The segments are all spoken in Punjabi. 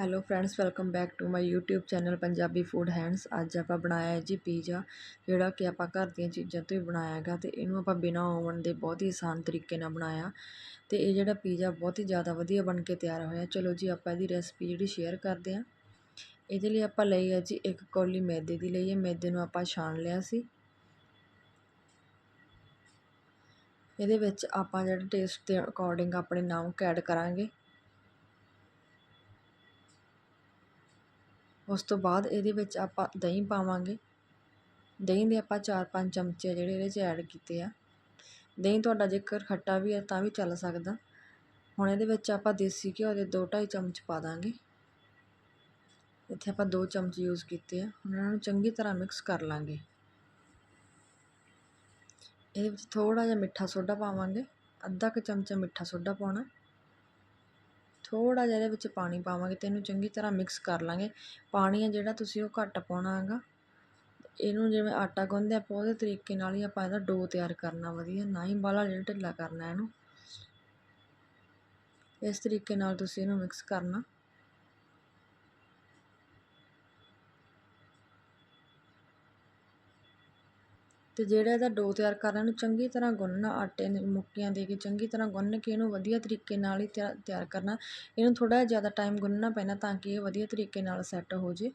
Hello friends welcome back to my YouTube channel Punjabi food hands ਅੱਜ ਆਪਾਂ ਬਣਾਇਆ ਹੈ ਜੀ ਪੀਜ਼ਾ ਜਿਹੜਾ ਕਿ ਆਪਾਂ ਘਰ ਦੀਆਂ ਚੀਜ਼ਾਂ ਤੋਂ ਹੀ ਬਣਾਇਆ ਹੈਗਾ ਤੇ ਇਹਨੂੰ ਆਪਾਂ ਬਿਨਾਂ ਓਵਨ ਦੇ ਬਹੁਤ ਹੀ ਆਸਾਨ ਤਰੀਕੇ ਨਾਲ ਬਣਾਇਆ। ਤੇ ਇਹ ਜਿਹੜਾ ਪੀਜ਼ਾ ਬਹੁਤ ਹੀ ਜ਼ਿਆਦਾ ਵਧੀਆ ਬਣ ਕੇ ਤਿਆਰ ਹੋਇਆ। ਚਲੋ ਜੀ, ਆਪਾਂ ਇਹਦੀ ਰੈਸਪੀ ਜਿਹੜੀ ਸ਼ੇਅਰ ਕਰਦੇ ਹਾਂ। ਇਹਦੇ ਲਈ ਆਪਾਂ ਲਈ ਹੈ ਜੀ ਇੱਕ ਕੌਲੀ ਮੈਦੇ ਦੀ ਲਈ ਹੈ। ਮੈਦੇ ਨੂੰ ਆਪਾਂ ਛਾਣ ਲਿਆ ਸੀ। ਇਹਦੇ ਵਿੱਚ ਆਪਾਂ ਜਿਹੜਾ ਟੇਸਟ ਦੇ ਅਕੋਰਡਿੰਗ ਆਪਣੇ ਨਮਕ ਐਡ ਕਰਾਂਗੇ। ਉਸ ਤੋਂ ਬਾਅਦ ਇਹਦੇ ਵਿੱਚ ਆਪਾਂ ਦਹੀਂ ਪਾਵਾਂਗੇ। ਦਹੀਂ ਦੇ ਆਪਾਂ 4-5 ਚਮਚੇ ਜਿਹੜੇ ਇਹਦੇ 'ਚ ਐਡ ਕੀਤੇ ਆ। ਦਹੀਂ ਤੁਹਾਡਾ ਜੇਕਰ ਖੱਟਾ ਵੀ ਹੈ ਤਾਂ ਵੀ ਚੱਲ ਸਕਦਾ। ਹੁਣ ਇਹਦੇ ਵਿੱਚ ਆਪਾਂ ਦੇਸੀ ਘਿਓ ਦੇ 2-2.5 ਚਮਚ ਪਾ ਦਾਂਗੇ। ਇੱਥੇ ਆਪਾਂ 2 ਚਮਚ ਯੂਜ਼ ਕੀਤੇ ਆ। ਹੁਣ ਇਹਨਾਂ ਨੂੰ ਚੰਗੀ ਤਰ੍ਹਾਂ ਮਿਕਸ ਕਰ ਲਾਂਗੇ। ਇਹਦੇ ਵਿੱਚ ਥੋੜਾ ਜਿਹਾ ਮਿੱਠਾ ਸੋਡਾ ਪਾਵਾਂਗੇ। ਅੱਧਾ ਕੁ ਚਮਚਾ ਮਿੱਠਾ ਸੋਡਾ ਪਾਉਣਾ। ਥੋੜ੍ਹਾ ਜਿਹਾ ਇਹਦੇ ਵਿੱਚ ਪਾਣੀ ਪਾਵਾਂਗੇ ਤੇ ਇਹਨੂੰ ਚੰਗੀ ਤਰ੍ਹਾਂ ਮਿਕਸ ਕਰ ਲਾਂਗੇ। ਪਾਣੀ ਆ ਜਿਹੜਾ ਤੁਸੀਂ ਉਹ ਘੱਟ ਪਾਉਣਾ ਹੈਗਾ। ਇਹਨੂੰ ਜਿਵੇਂ ਆਟਾ ਗੁੰਨਦੇ ਆਪਾਂ ਉਹਦੇ ਤਰੀਕੇ ਨਾਲ ਹੀ ਆਪਾਂ ਇਹਦਾ ਡੋ ਤਿਆਰ ਕਰਨਾ ਵਧੀਆ। ਨਾ ਹੀ ਬਾਹਲਾ ਜਿਹੜਾ ਢਿੱਲਾ ਕਰਨਾ ਇਹਨੂੰ। ਇਸ ਤਰੀਕੇ ਨਾਲ ਤੁਸੀਂ ਇਹਨੂੰ ਮਿਕਸ ਕਰਨਾ। ਅਤੇ ਜਿਹੜਾ ਇਹਦਾ ਡੋ ਤਿਆਰ ਕਰਨਾ ਇਹਨੂੰ ਚੰਗੀ ਤਰ੍ਹਾਂ ਗੁੰਨਣਾ, ਆਟੇ ਨੇ ਮੁੱਕੀਆਂ ਦੇ ਕੇ ਚੰਗੀ ਤਰ੍ਹਾਂ ਗੁੰਨ ਕੇ ਇਹਨੂੰ ਵਧੀਆ ਤਰੀਕੇ ਨਾਲ ਹੀ ਤਿਆ, ਤਿਆਰ ਕਰਨਾ। ਇਹਨੂੰ ਥੋੜ੍ਹਾ ਜਿਹਾ ਜ਼ਿਆਦਾ ਟਾਈਮ ਗੁੰਨਣਾ ਪੈਣਾ ਤਾਂ ਕਿ ਇਹ ਵਧੀਆ ਤਰੀਕੇ ਨਾਲ ਸੈੱਟ ਹੋ ਜੇ।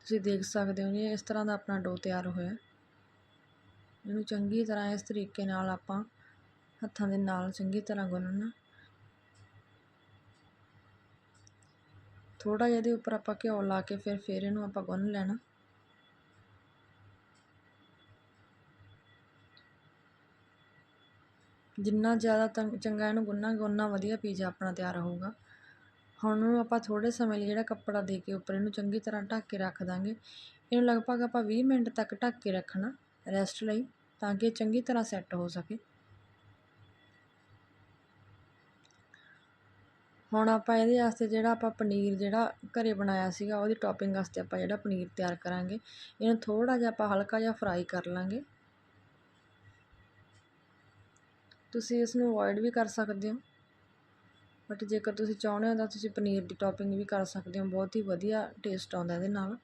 ਤੁਸੀਂ ਦੇਖ ਸਕਦੇ ਹੋ ਜੀ, ਇਸ ਤਰ੍ਹਾਂ ਦਾ ਆਪਣਾ ਡੋ ਤਿਆਰ ਹੋਇਆ। ਇਹਨੂੰ ਚੰਗੀ ਤਰ੍ਹਾਂ ਇਸ ਤਰੀਕੇ ਨਾਲ ਆਪਾਂ ਹੱਥਾਂ ਦੇ ਨਾਲ ਚੰਗੀ ਤਰ੍ਹਾਂ ਗੁੰਨਣਾ। ਥੋੜਾ ਜਿਹਾ ਇਹਦੇ ਉੱਪਰ ਆਪਾਂ ਘਿਓ ਲਾ ਕੇ ਫਿਰ ਫਿਰ ਇਹਨੂੰ ਆਪਾਂ ਗੁੰਨ ਲੈਣਾ। ਜਿੰਨਾ ਜ਼ਿਆਦਾ ਚੰਗਾ ਇਹਨੂੰ ਗੁੰਨਾਂਗੇ ਉਨਾ ਵਧੀਆ ਪੀਜ਼ਾ ਆਪਣਾ ਤਿਆਰ ਹੋਊਗਾ। ਹੁਣ ਉਹਨੂੰ ਆਪਾਂ ਥੋੜ੍ਹੇ ਸਮੇਂ ਲਈ ਜਿਹੜਾ ਕੱਪੜਾ ਦੇ ਕੇ ਉੱਪਰ ਇਹਨੂੰ ਚੰਗੀ ਤਰ੍ਹਾਂ ਢੱਕ ਕੇ ਰੱਖ ਦਾਂਗੇ। ਇਹਨੂੰ ਲਗਭਗ ਆਪਾਂ ਵੀਹ ਮਿੰਟ ਤੱਕ ਢੱਕ ਕੇ ਰੱਖਣਾ ਰੈਸਟ ਲਈ, ਤਾਂ ਕਿ ਇਹ ਚੰਗੀ ਤਰ੍ਹਾਂ ਸੈੱਟ ਹੋ ਸਕੇ। ਹੁਣ ਆਪਾਂ ਇਹਦੇ ਵਾਸਤੇ ਜਿਹੜਾ ਆਪਾਂ ਪਨੀਰ ਜਿਹੜਾ ਘਰੇ ਬਣਾਇਆ ਸੀਗਾ, ਉਹਦੀ ਟੌਪਿੰਗ ਵਾਸਤੇ ਆਪਾਂ ਜਿਹੜਾ ਪਨੀਰ ਤਿਆਰ ਕਰਾਂਗੇ। ਇਹਨੂੰ ਥੋੜ੍ਹਾ ਜਿਹਾ ਆਪਾਂ ਹਲਕਾ ਜਿਹਾ ਫਰਾਈ ਕਰ ਲਾਂਗੇ। ਤੁਸੀਂ ਇਸ ਨੂੰ ਅਵੋਇਡ ਵੀ ਕਰ ਸਕਦੇ ਹੋ। ਬਟ ਜੇਕਰ ਤੁਸੀਂ ਚਾਹੁੰਦੇ ਹੋ ਤਾਂ ਤੁਸੀਂ ਪਨੀਰ ਦੀ ਟੋਪਿੰਗ ਵੀ ਕਰ ਸਕਦੇ ਹੋ। ਬਹੁਤ ਹੀ ਵਧੀਆ ਟੇਸਟ ਆਉਂਦਾ ਇਹਦੇ ਨਾਲ।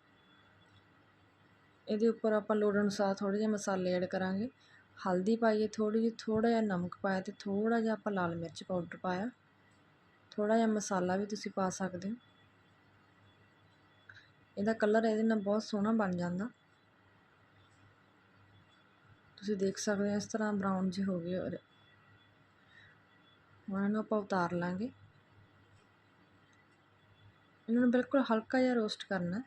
ਇਹਦੇ ਉੱਪਰ ਆਪਾਂ ਲੋੜ ਅਨੁਸਾਰ ਥੋੜ੍ਹੇ ਜਿਹੇ ਮਸਾਲੇ ਐਡ ਕਰਾਂਗੇ। ਹਲਦੀ ਪਾਈਏ ਥੋੜ੍ਹੀ ਜਿਹੀ, ਥੋੜ੍ਹਾ ਜਿਹਾ ਨਮਕ ਪਾਇਆ ਅਤੇ ਥੋੜ੍ਹਾ ਜਿਹਾ ਆਪਾਂ ਲਾਲ ਮਿਰਚ ਪਾਊਡਰ ਪਾਇਆ। ਥੋੜ੍ਹਾ ਜਿਹਾ ਮਸਾਲਾ ਵੀ ਤੁਸੀਂ ਪਾ ਸਕਦੇ ਹੋ। ਇਹਦਾ ਕਲਰ ਇਹਦੇ ਨਾਲ ਬਹੁਤ ਸੋਹਣਾ ਬਣ ਜਾਂਦਾ। ਤੁਸੀਂ ਦੇਖ ਸਕਦੇ ਹੋ ਇਸ ਤਰ੍ਹਾਂ ਬਰਾਊਨ ਜਿਹੇ ਹੋ ਗਏ ਔਰ ਹੁਣ ਇਹਨੂੰ ਆਪਾਂ ਉਤਾਰ ਲਾਂਗੇ। ਇਹਨਾਂ ਨੂੰ ਬਿਲਕੁਲ ਹਲਕਾ ਜਿਹਾ ਰੋਸਟ ਕਰਨਾ।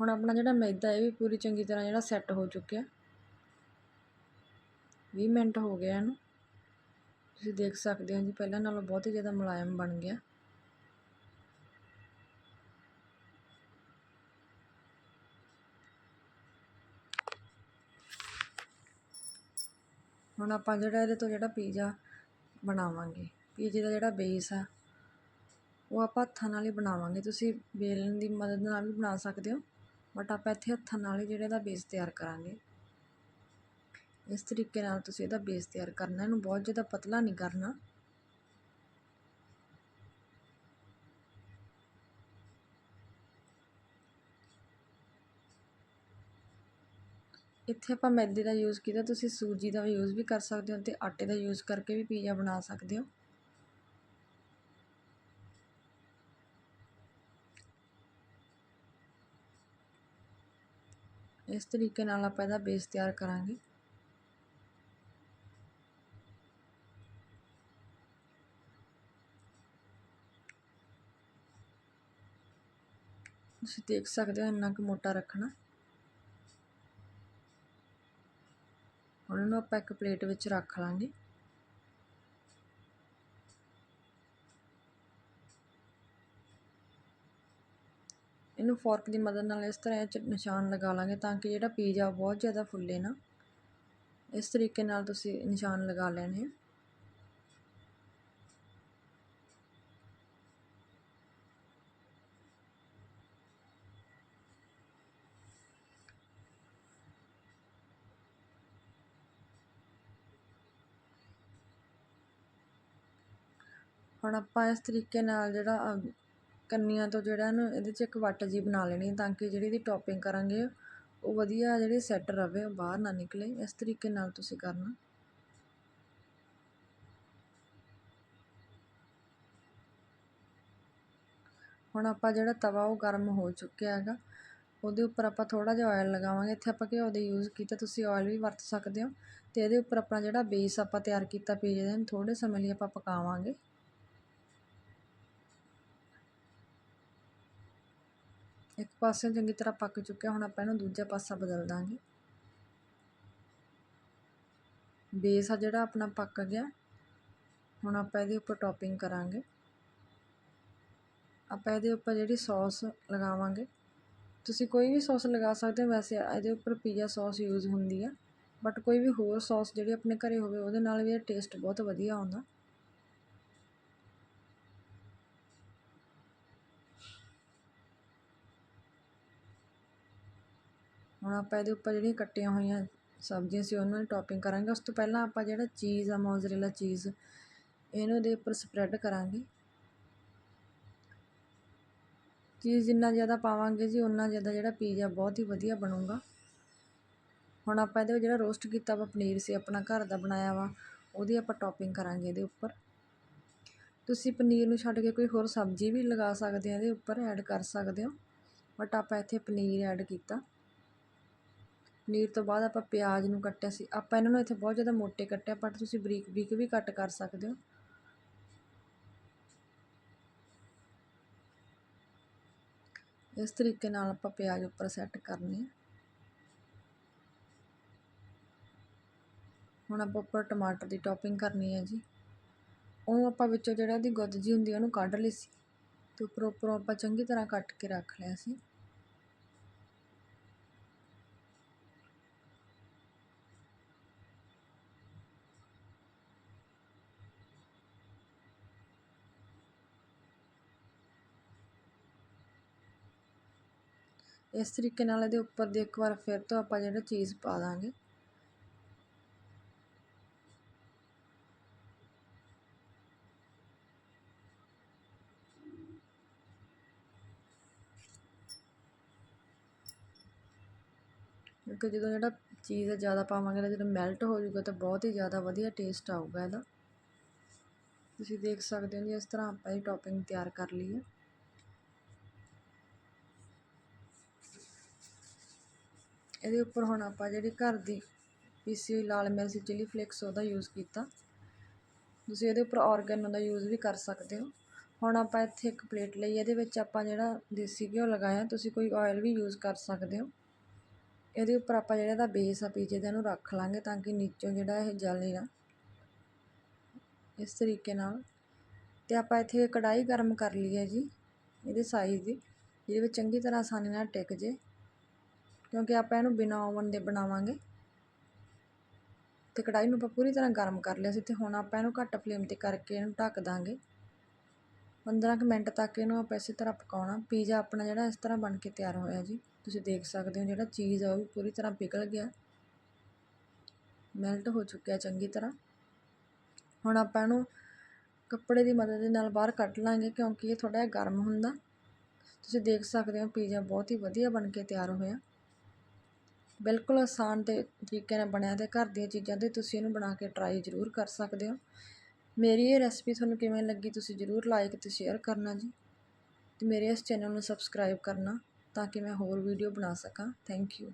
ਹੁਣ ਆਪਣਾ ਜਿਹੜਾ ਮੈਦਾ ਇਹ ਵੀ ਪੂਰੀ ਚੰਗੀ ਤਰ੍ਹਾਂ ਜਿਹੜਾ ਸੈੱਟ ਹੋ ਚੁੱਕਿਆ। 20 ਮਿੰਟ ਹੋ ਗਏ ਇਹਨੂੰ। ਤੁਸੀਂ ਦੇਖ ਸਕਦੇ ਹੋ ਜੀ, ਪਹਿਲਾਂ ਨਾਲੋਂ ਬਹੁਤ ਹੀ ਜ਼ਿਆਦਾ ਮੁਲਾਇਮ ਬਣ ਗਿਆ। ਹੁਣ ਆਪਾਂ ਜਿਹੜਾ ਇਹਦੇ ਤੋਂ ਜਿਹੜਾ ਪੀਜ਼ਾ ਬਣਾਵਾਂਗੇ, ਪੀਜ਼ੇ ਦਾ ਜਿਹੜਾ ਬੇਸ ਆ, ਉਹ ਆਪਾਂ ਹੱਥਾਂ ਨਾਲ ਹੀ ਬਣਾਵਾਂਗੇ। ਤੁਸੀਂ ਵੇਲਣ ਦੀ ਮਦਦ ਨਾਲ ਵੀ ਬਣਾ ਸਕਦੇ ਹੋ ਬਟ ਆਪਾਂ ਇੱਥੇ ਹੱਥਾਂ ਨਾਲ ਹੀ ਜਿਹੜਾ ਇਹਦਾ ਬੇਸ ਤਿਆਰ ਕਰਾਂਗੇ। ਇਸ ਤਰੀਕੇ ਨਾਲ ਤੁਸੀਂ ਇਹਦਾ ਬੇਸ ਤਿਆਰ ਕਰਨਾ, ਇਹਨੂੰ ਬਹੁਤ ਜ਼ਿਆਦਾ ਪਤਲਾ ਨਹੀਂ ਕਰਨਾ। ਇੱਥੇ ਆਪਾਂ ਮੈਦੇ ਦਾ ਯੂਜ਼ ਕੀਤਾ, ਤੁਸੀਂ ਸੂਜੀ ਦਾ ਯੂਜ਼ ਵੀ ਕਰ ਸਕਦੇ ਹੋ ਤੇ ਆਟੇ ਦਾ ਯੂਜ਼ ਕਰਕੇ ਵੀ ਪੀਜ਼ਾ ਬਣਾ ਸਕਦੇ ਹੋ। ਇਸ ਤਰੀਕੇ ਨਾਲ ਆਪਾਂ ਇਹਦਾ ਬੇਸ ਤਿਆਰ ਕਰਾਂਗੇ। ਤੁਸੀਂ ਦੇਖ ਸਕਦੇ ਹੋ ਇੰਨਾ ਕੁ ਮੋਟਾ ਰੱਖਣਾ। ਉਹਨਾਂ ਨੂੰ ਆਪਾਂ ਇੱਕ ਪਲੇਟ ਵਿੱਚ ਰੱਖ ਲਾਂਗੇ। ਇਹਨੂੰ ਫੋਰਕ ਦੀ ਮਦਦ ਨਾਲ ਇਸ ਤਰ੍ਹਾਂ ਚ ਨਿਸ਼ਾਨ ਲਗਾ ਲਾਂਗੇ ਤਾਂ ਕਿ ਜਿਹੜਾ ਪੀਜ਼ਾ ਬਹੁਤ ਜ਼ਿਆਦਾ ਫੁੱਲੇ ਨਾ। ਇਸ ਤਰੀਕੇ ਨਾਲ ਤੁਸੀਂ ਨਿਸ਼ਾਨ ਲਗਾ ਲੈਣੇ ਹੁਣ ਆਪਾਂ ਇਸ ਤਰੀਕੇ ਨਾਲ ਜਿਹੜਾ ਕੰਨੀਆਂ ਤੋਂ ਜਿਹੜਾ ਇਹਨੂੰ ਇਹਦੇ 'ਚ ਇੱਕ ਵੱਟ ਜੀ ਬਣਾ ਲੈਣੀ ਹੈ ਤਾਂ ਕਿ ਜਿਹੜੀ ਇਹਦੀ ਟੋਪਿੰਗ ਕਰਾਂਗੇ, ਉਹ ਵਧੀਆ ਜਿਹੜੀ ਸੈੱਟ ਰਵੇ, ਉਹ ਬਾਹਰ ਨਾ ਨਿਕਲੇ। ਇਸ ਤਰੀਕੇ ਨਾਲ ਤੁਸੀਂ ਕਰਨਾ। ਹੁਣ ਆਪਾਂ ਜਿਹੜਾ ਤਵਾ, ਉਹ ਗਰਮ ਹੋ ਚੁੱਕਿਆ ਹੈਗਾ। ਉਹਦੇ ਉੱਪਰ ਆਪਾਂ ਥੋੜਾ ਜਿਹਾ ਆਇਲ ਲਗਾਵਾਂਗੇ। ਇੱਥੇ ਆਪਾਂ ਘਿਓ ਦੇ ਯੂਜ਼ ਕੀਤਾ, ਤੁਸੀਂ ਆਇਲ ਵੀ ਵਰਤ ਸਕਦੇ ਹੋ। ਤੇ ਇਹਦੇ ਉੱਪਰ ਆਪਣਾ ਜਿਹੜਾ ਬੇਸ ਆਪਾਂ ਤਿਆਰ ਕੀਤਾ, ਪੀਜ਼ੇ ਦਾ ਥੋੜੇ ਸਮੇਂ ਲਈ ਆਪਾਂ ਪਕਾਵਾਂਗੇ। ਇੱਕ ਪਾਸੇ ਚੰਗੀ ਤਰ੍ਹਾਂ ਪੱਕ ਚੁੱਕਿਆ, ਹੁਣ ਆਪਾਂ ਇਹਨੂੰ ਦੂਜਾ ਪਾਸਾ ਬਦਲ ਦਾਂਗੇ। ਬੇਸ ਆ ਜਿਹੜਾ ਆਪਣਾ ਪੱਕ ਗਿਆ, ਹੁਣ ਆਪਾਂ ਇਹਦੇ ਉੱਪਰ ਟੌਪਿੰਗ ਕਰਾਂਗੇ। ਆਪਾਂ ਇਹਦੇ ਉੱਪਰ ਜਿਹੜੀ ਸੌਸ ਲਗਾਵਾਂਗੇ। ਤੁਸੀਂ ਕੋਈ ਵੀ ਸੌਸ ਲਗਾ ਸਕਦੇ ਹੋ, ਵੈਸੇ ਇਹਦੇ ਉੱਪਰ ਪੀਜ਼ਾ ਸੌਸ ਯੂਜ਼ ਹੁੰਦੀ ਆ, ਬਟ ਕੋਈ ਵੀ ਹੋਰ ਸੌਸ ਜਿਹੜੀ ਆਪਣੇ ਘਰੇ ਹੋਵੇ, ਉਹਦੇ ਨਾਲ ਵੀ ਇਹ ਟੇਸਟ ਬਹੁਤ ਵਧੀਆ ਆਉਂਦਾ। ਹੁਣ ਆਪਾਂ ਇਹਦੇ ਉੱਪਰ ਜਿਹੜੀਆਂ ਕੱਟੀਆਂ ਹੋਈਆਂ ਸਬਜ਼ੀਆਂ ਸੀ ਉਹਨਾਂ ਦੀ ਟੌਪਿੰਗ ਕਰਾਂਗੇ। ਉਸ ਤੋਂ ਪਹਿਲਾਂ ਆਪਾਂ ਜਿਹੜਾ ਚੀਜ਼ ਆ ਮੋਜ਼ਰੇਲਾ ਚੀਜ਼ ਇਹਨੂੰ ਇਹਦੇ ਉੱਪਰ ਸਪਰੈਡ ਕਰਾਂਗੇ। ਚੀਜ਼ ਜਿੰਨਾ ਜ਼ਿਆਦਾ ਪਾਵਾਂਗੇ ਜੀ ਉਨਾ ਜ਼ਿਆਦਾ ਜਿਹੜਾ ਪੀਜ਼ਾ ਬਹੁਤ ਹੀ ਵਧੀਆ ਬਣੂਗਾ। ਹੁਣ ਆਪਾਂ ਇਹਦੇ ਵਿੱਚ ਜਿਹੜਾ ਰੋਸਟ ਕੀਤਾ ਵਾ, ਪਨੀਰ ਸੀ, ਆਪਣਾ ਘਰ ਦਾ ਬਣਾਇਆ ਵਾ, ਉਹਦੀ ਆਪਾਂ ਟੌਪਿੰਗ ਕਰਾਂਗੇ ਇਹਦੇ ਉੱਪਰ। ਤੁਸੀਂ ਪਨੀਰ ਨੂੰ ਛੱਡ ਕੇ ਕੋਈ ਹੋਰ ਸਬਜ਼ੀ ਵੀ ਲਗਾ ਸਕਦੇ ਆ, ਇਹਦੇ ਉੱਪਰ ਐਡ ਕਰ ਸਕਦੇ ਹੋ। ਬਟ ਆਪਾਂ ਇੱਥੇ ਪਨੀਰ ਐਡ ਕੀਤਾ। ਪਨੀਰ ਤੋਂ ਬਾਅਦ ਆਪਾਂ ਪਿਆਜ਼ ਨੂੰ ਕੱਟਿਆ ਸੀ। ਆਪਾਂ ਇਹਨਾਂ ਨੂੰ ਇੱਥੇ ਬਹੁਤ ਜ਼ਿਆਦਾ ਮੋਟੇ ਕੱਟਿਆ ਬਟ ਤੁਸੀਂ ਬਰੀਕ ਬਰੀਕ ਵੀ ਕੱਟ ਕਰ ਸਕਦੇ ਹੋ। ਇਸ ਤਰੀਕੇ ਨਾਲ ਆਪਾਂ ਪਿਆਜ਼ ਉੱਪਰ ਸੈੱਟ ਕਰਨੇ ਹੁਣ ਆਪਾਂ ਉੱਪਰ ਟਮਾਟਰ ਦੀ ਟੌਪਿੰਗ ਕਰਨੀ ਹੈ ਜੀ। ਉਹ ਆਪਾਂ ਵਿੱਚੋਂ ਜਿਹੜਾ ਉਹਦੀ ਗੁੱਦ ਜੀ ਹੁੰਦੀ ਉਹਨੂੰ ਕੱਢ ਲਈ ਸੀ। ਤੇ ਉੱਪਰੋਂ ਉੱਪਰੋਂ ਆਪਾਂ ਚੰਗੀ ਤਰ੍ਹਾਂ ਕੱਟ ਕੇ ਰੱਖ ਲਿਆ ਸੀ। ਇਸ ਤਰੀਕੇ ਨਾਲ ਇਹਦੇ ਉੱਪਰ ਦੀ ਇੱਕ ਵਾਰ ਫਿਰ ਤੋਂ ਆਪਾਂ ਜਿਹੜਾ ਚੀਜ਼ ਪਾ ਦਾਂਗੇ। ਕਿਉਂਕਿ ਜਦੋਂ ਜਿਹੜਾ ਚੀਜ਼ ਜ਼ਿਆਦਾ ਪਾਵਾਂਗੇ ਤਾਂ ਜਦੋਂ ਮੈਲਟ ਹੋ ਜਾਊਗਾ ਤਾਂ ਬਹੁਤ ਹੀ ਜ਼ਿਆਦਾ ਵਧੀਆ ਟੇਸਟ ਆਊਗਾ ਇਹਦਾ। ਤੁਸੀਂ ਦੇਖ ਸਕਦੇ ਹੋ ਜੀ, ਇਸ ਤਰ੍ਹਾਂ ਆਪਾਂ ਇਹ ਟੌਪਿੰਗ ਤਿਆਰ ਕਰ ਲਈ ਹੈ। ਇਹਦੇ ਉੱਪਰ ਹੁਣ ਆਪਾਂ ਜਿਹੜੀ ਘਰ ਦੀ ਪੀਸੀ ਹੋਈ ਲਾਲ ਮਿਰਚ ਚਿਲੀ ਫਲੇਕਸ, ਉਹਦਾ ਯੂਜ਼ ਕੀਤਾ। ਤੁਸੀਂ ਇਹਦੇ ਉੱਪਰ ਔਰਗੈਨੋ ਦਾ ਯੂਜ਼ ਵੀ ਕਰ ਸਕਦੇ ਹੋ। ਹੁਣ ਆਪਾਂ ਇੱਥੇ ਇੱਕ ਪਲੇਟ ਲਈ, ਇਹਦੇ ਵਿੱਚ ਆਪਾਂ ਜਿਹੜਾ ਦੇਸੀ ਘਿਓ ਲਗਾਇਆ, ਤੁਸੀਂ ਕੋਈ ਆਇਲ ਵੀ ਯੂਜ਼ ਕਰ ਸਕਦੇ ਹੋ। ਇਹਦੇ ਉੱਪਰ ਆਪਾਂ ਜਿਹੜਾ ਇਹਦਾ ਬੇਸ ਆ, ਪੀਜੇ ਦਾ, ਇਹਨੂੰ ਰੱਖ ਲਾਂਗੇ ਤਾਂ ਕਿ ਨੀਚੋਂ ਜਿਹੜਾ ਇਹ ਜਲੇ ਨਾ। ਇਸ ਤਰੀਕੇ ਨਾਲ। ਤੇ ਆਪਾਂ ਇੱਥੇ ਕੜਾਈ ਗਰਮ ਕਰ ਲਈ ਹੈ ਜੀ, ਇਹਦੇ ਸਾਈਜ਼ ਦੀ, ਜਿਹਦੇ ਵਿੱਚ ਚੰਗੀ ਤਰ੍ਹਾਂ ਆਸਾਨੀ ਨਾਲ ਟਿਕ ਜੇ। ਕਿਉਂਕਿ ਆਪਾਂ ਇਹਨੂੰ ਬਿਨਾਂ ਓਵਨ ਦੇ ਬਣਾਵਾਂਗੇ। ਅਤੇ ਕੜਾਈ ਨੂੰ ਆਪਾਂ ਪੂਰੀ ਤਰ੍ਹਾਂ ਗਰਮ ਕਰ ਲਿਆ ਸੀ ਅਤੇ ਹੁਣ ਆਪਾਂ ਇਹਨੂੰ ਘੱਟ ਫਲੇਮ ਤੇ ਕਰਕੇ ਇਹਨੂੰ ਢੱਕ ਦਾਂਗੇ। 15 ਕੁ ਮਿੰਟ ਤੱਕ ਇਹਨੂੰ ਆਪਾਂ ਇਸੇ ਤਰ੍ਹਾਂ ਪਕਾਉਣਾ। ਪੀਜ਼ਾ ਆਪਣਾ ਜਿਹੜਾ ਇਸ ਤਰ੍ਹਾਂ ਬਣ ਕੇ ਤਿਆਰ ਹੋਇਆ ਜੀ। ਤੁਸੀਂ ਦੇਖ ਸਕਦੇ ਹੋ ਜਿਹੜਾ ਚੀਜ਼ ਆ ਉਹ ਵੀ ਪੂਰੀ ਤਰ੍ਹਾਂ ਪਿਘਲ ਗਿਆ। ਮੈਲਟ ਹੋ ਚੁੱਕਿਆ ਚੰਗੀ ਤਰ੍ਹਾਂ। ਹੁਣ ਆਪਾਂ ਇਹਨੂੰ ਕੱਪੜੇ ਦੀ ਮਦਦ ਦੇ ਨਾਲ ਬਾਹਰ ਕੱਢ ਲਾਂਗੇ ਕਿਉਂਕਿ ਇਹ ਥੋੜਾ ਜਿਹਾ ਗਰਮ ਹੁੰਦਾ। ਤੁਸੀਂ ਦੇਖ ਸਕਦੇ ਹੋ ਪੀਜ਼ਾ ਬਹੁਤ ਹੀ ਵਧੀਆ ਬਣ ਕੇ ਤਿਆਰ ਹੋਇਆ। ਬਿਲਕੁਲ ਆਸਾਨ ਤੇ ਤਰੀਕੇ ਨਾਲ ਬਣਿਆ ਅਤੇ ਘਰ ਦੀਆਂ ਚੀਜ਼ਾਂ ਅਤੇ ਤੁਸੀਂ ਇਹਨੂੰ ਬਣਾ ਕੇ ਟਰਾਈ ਜ਼ਰੂਰ ਕਰ ਸਕਦੇ ਹੋ। ਮੇਰੀ ਇਹ ਰੈਸਪੀ ਤੁਹਾਨੂੰ ਕਿਵੇਂ ਲੱਗੀ ਤੁਸੀਂ ਜ਼ਰੂਰ ਲਾਈਕ ਅਤੇ ਸ਼ੇਅਰ ਕਰਨਾ ਜੀ ਅਤੇ ਮੇਰੇ ਇਸ ਚੈਨਲ ਨੂੰ ਸਬਸਕ੍ਰਾਈਬ ਕਰਨਾ ਤਾਂ ਕਿ ਮੈਂ ਹੋਰ ਵੀਡੀਓ ਬਣਾ ਸਕਾਂ। Thank you